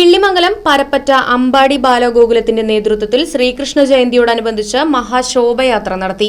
നെല്ലിമംഗലം പരപ്പറ്റ അമ്പാടി ബാലഗോകുലത്തിന്റെ നേതൃത്വത്തിൽ ശ്രീകൃഷ്ണ ജയന്തിയോടനുബന്ധിച്ച് മഹാശോഭയാത്ര നടത്തി.